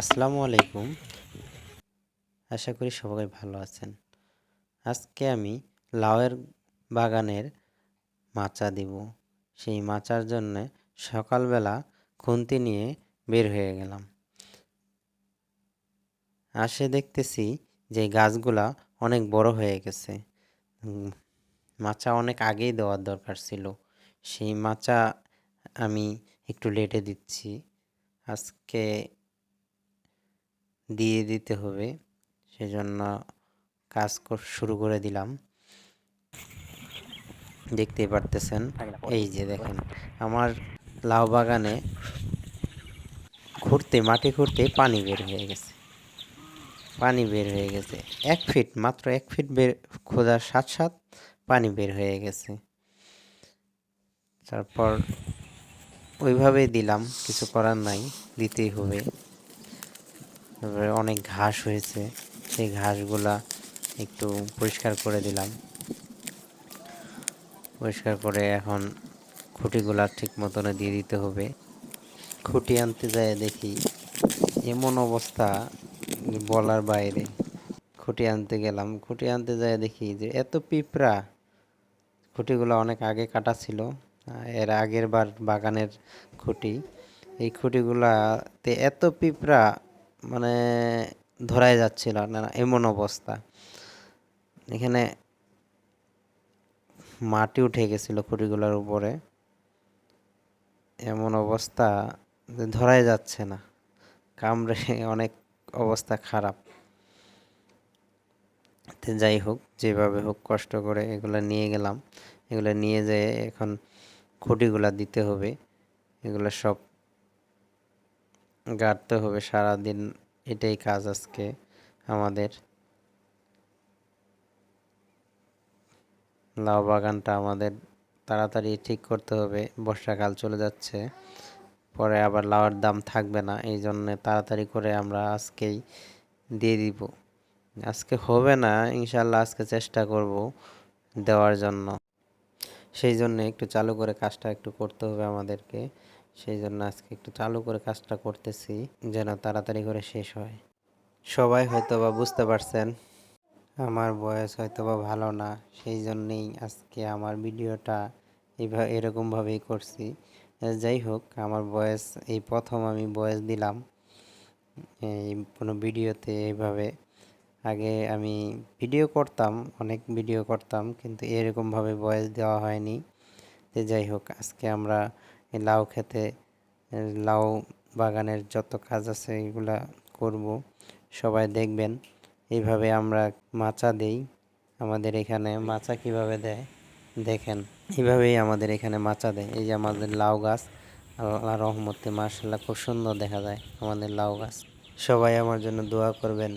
আসসালামু আলাইকুম। আশা করি সবাই ভালো আছেন। আজকে আমি লাউয়ের বাগানের মাচা দিব। সেই মাচার জন্য সকালবেলা খুন্তি নিয়ে বের হয়ে গেলাম। আসে দেখতেছি যে গাছগুলা অনেক বড় হয়ে গেছে। মাচা অনেক আগেই দেওয়ার দরকার ছিল। সেই মাচা আমি একটু লেটে দিচ্ছি। আজকে দিয়ে দিতে হবে। সেজন্য কাজ শুরু করে দিলাম। দেখতেই পারতেছেন? এই যে দেখেন, আমার লাউ বাগানে ঘুরতে মাটি খুঁড়তে পানি বের হয়ে গেছে। পানি বের হয়ে গেছে। এক ফিট, মাত্র এক ফিট বের খোঁজার সাথ সাথ পানি বের হয়ে গেছে। তারপর ওইভাবেই দিলাম, কিছু করার নাই, দিতেই হবে। তারপরে অনেক ঘাস হয়েছে। সেই ঘাসগুলা একটু পরিষ্কার করে দিলাম। পরিষ্কার করে এখন খুঁটিগুলা ঠিক মতন দিয়ে দিতে হবে। খুঁটি আনতে যায় দেখি, এমন অবস্থা বলার বাইরে। খুঁটি আনতে গেলাম। খুঁটি আনতে যায় দেখি যে এত পিঁপড়া। খুঁটিগুলো অনেক আগে কাটা ছিল। এর আগের বার বাগানের খুঁটি। এই খুঁটিগুলাতে এত পিঁপড়া মানে ধরাই যাচ্ছিল, না এমন অবস্থা। এখানে মাটি উঠে গেছিল খুঁটিগুলোর উপরে। এমন অবস্থা যে ধরাই যাচ্ছে না। কামড়ে অনেক অবস্থা খারাপ। যাই হোক, যেভাবে হোক কষ্ট করে এগুলো নিয়ে গেলাম। এগুলো নিয়ে যেয়ে এখন খুঁটিগুলা দিতে হবে। এগুলো সব গাড়তে হবে সারাদিন। এটাই কাজ আজকে আমাদের। লাউ বাগানটা আমাদের তাড়াতাড়ি ঠিক করতে হবে। বর্ষাকাল চলে যাচ্ছে। পরে আবার লাউয়ের দাম থাকবে না। এই জন্য তাড়াতাড়ি করে আমরা আজকেই দিয়ে দিব। আজকে হবে না ইনশাল্লাহ আজকে চেষ্টা করব দেওয়ার জন্য। সেই জন্য একটু চালু করে কাজটা একটু করতে হবে আমাদেরকে। সেই জন্য আজকে একটু চালু করে কাজটা করতেছি, যেন তাড়াতাড়ি করে শেষ হয়। সবাই হয়তো বা বুঝতে পারছেন, আমার বয়স হয়তো বা ভালো না, সেই জন্যেই আজকে আমার ভিডিওটা এইভাবে এরকমভাবেই করছি। যাই হোক, আমার বয়স, এই প্রথম আমি বয়স দিলাম, এই কোনো ভিডিওতে এইভাবে। আগে আমি ভিডিও করতাম, অনেক ভিডিও করতাম, কিন্তু এরকমভাবে বয়স দেওয়া হয়নি। যাই হোক, আজকে আমরা এই লাউ খেতে লাউ বাগানের যত কাজ আছে এগুলা করব। সবাই দেখবেন। এইভাবে আমরা মাচা দেই আমাদের এখানে। মাচা কীভাবে দেয়? দেখেন। এইভাবেই আমাদের এখানে মাচা দেয়। এই যে আমাদের লাউ গাছ, আল্লাহ রহমতে মার্শাল্লাহ খুব সুন্দর দেখা যায় আমাদের লাউ গাছ। সবাই আমার জন্য দোয়া করবেন।